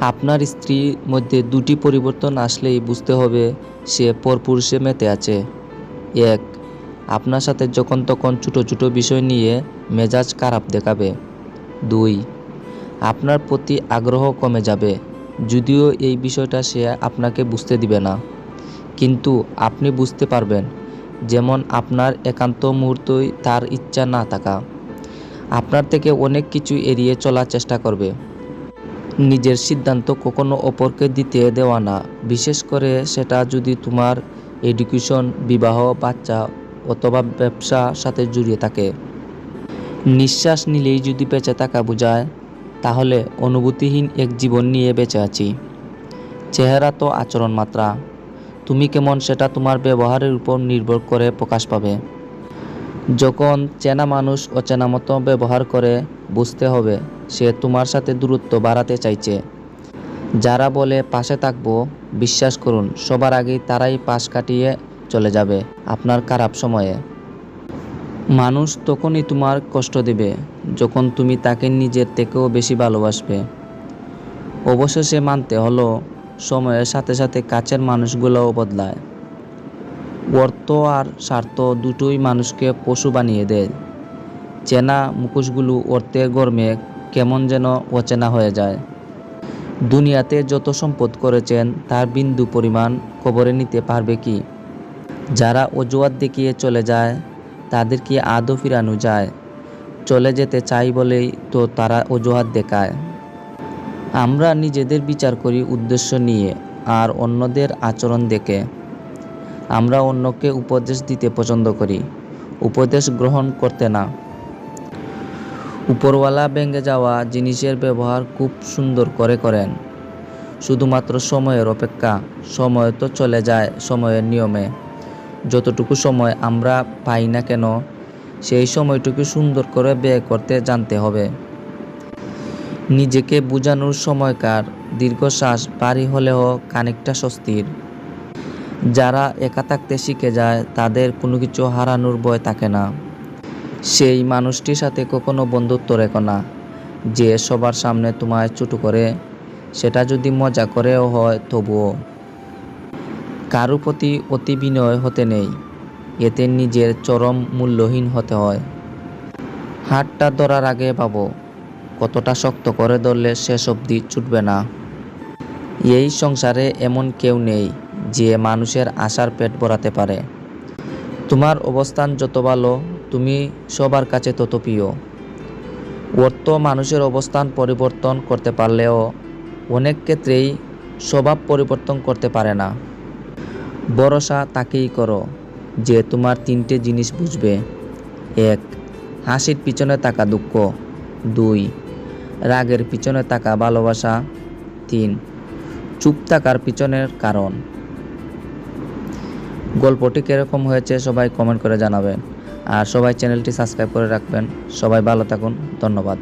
আপনার স্ত্রীর মধ্যে দুটি পরিবর্তন আসলেই বুঝতে হবে সে পরপুরুষে মেতে আছে। এক, আপনার সাথে যখন তখন ছোটো ছোটো বিষয় নিয়ে মেজাজ খারাপ দেখাবে। দুই, আপনার প্রতি আগ্রহ কমে যাবে, যদিও এই বিষয়টা সে আপনাকে বুঝতে দিবে না। কিন্তু আপনি বুঝতে পারবেন, যেমন আপনার একান্ত মুহূর্তই তার ইচ্ছা না থাকা। আপনার থেকে অনেক কিছু এড়িয়ে চলার চেষ্টা করবে। নিজের সিদ্ধান্ত কখনো অপরকে দিতে দেওয়া না। বিশেষ করে সেটা যদি তোমার এডুকেশন, বিবাহ, বাচ্চা অথবা ব্যবসা সাথে জড়িয়ে থাকে। নিঃশ্বাস নিলেই যদি বেঁচে থাকা বোঝায়, তাহলে অনুভূতিহীন এক জীবন নিয়ে বেঁচে আছি। চেহারা তো আচরণ মাত্রা। তুমি কেমন সেটা তোমার ব্যবহারের উপর নির্ভর করে প্রকাশ পাবে। যখন চেনা মানুষ অচেনা মতো ব্যবহার করে, বুঝতে হবে সে তোমার সাথে দূরত্ব বাড়াতে চাইছে। যারা বলে পাশে থাকব, বিশ্বাস করুন, সবার আগেই তারাই পাশ কাটিয়ে চলে যাবে আপনার খারাপ সময়ে। মানুষ তখনই তোমার কষ্ট দেবে, যখন তুমি তাকে নিজের থেকেও বেশি ভালোবাসবে। অবশেষে মানতে হলো, সময়ের সাথে সাথে কাছের মানুষগুলোও বদলায়। অর্থ আর স্বার্থ দুটোই মানুষকে পশু বানিয়ে দেয়। চেনা মুখোশগুলো অর্থের গরমে কেমন যেন অচেনা হয়ে যায়। দুনিয়াতে যত সম্পদ করেছেন, তার বিন্দু পরিমাণ খবরে নিতে পারবে কি? যারা অজুহাত দেখিয়ে চলে যায়, তাদের কি আদৌ ফিরানো যায়? চলে যেতে চাই বলেই তো তারা অজুহাত দেখায়। আমরা নিজেদের বিচার করি উদ্দেশ্য নিয়ে, আর অন্যদের আচরণ দেখে। আমরা অন্যকে উপদেশ দিতে পছন্দ করি, উপদেশ গ্রহণ করতে না। উপরওয়ালা ভেঙে যাওয়া জিনিসের ব্যবহার খুব সুন্দর করে করেন। শুধুমাত্র সময়ের অপেক্ষা, সময় তো চলে যায় সময়ের নিয়মে। যতটুকু সময় আমরা পাই না কেন, সেই সময়টুকু সুন্দর করে ব্যয় করতে জানতে হবে। নিজেকে বোঝানোর সময়কার দীর্ঘশ্বাস বাড়ি হলেও খানিকটা স্বস্তির। যারা একা থাকতে শিখে যায়, তাদের কোনো কিছু হারানোর ভয় থাকে না। সেই মানুষটির সাথে কখনো বন্ধুত্ব রেখো না। যে সবার সামনে তোমায় ছোটো করে, সেটা যদি মজা করেও হয়, তবুও। কারও প্রতি অতি বিনয় হতে নেই। এতে নিজের চরম মূল্যহীন হতে হয়। হাতটা ধরার আগে ভাবো, কতটা শক্ত করে ধরলে শেষ অবধি ছুটবে না। এই সংসারে এমন কেউ নেই যে মানুষের আশার পেট ভরাতে পারে। তোমার অবস্থান যত ভালো তুমি সবার কাছে তত প্রিয়। অর্থ মানুষের অবস্থান পরিবর্তন করতে পারলেও অনেক ক্ষেত্রেই স্বভাব পরিবর্তন করতে পারে না। ভরসা তাকেই করো যে তোমার তিনটে জিনিস বুঝবে। এক, হাসির পিছনে থাকা দুঃখ। দুই, রাগের পিছনে থাকা ভালোবাসা। তিন, চুপ থাকার পিছনের কারণ। গল্পটি কীরকম হয়েছে সবাই কমেন্ট করে জানাবেন আর সবাই চ্যানেলটি সাবস্ক্রাইব করে রাখবেন। সবাই ভালো থাকুন। ধন্যবাদ।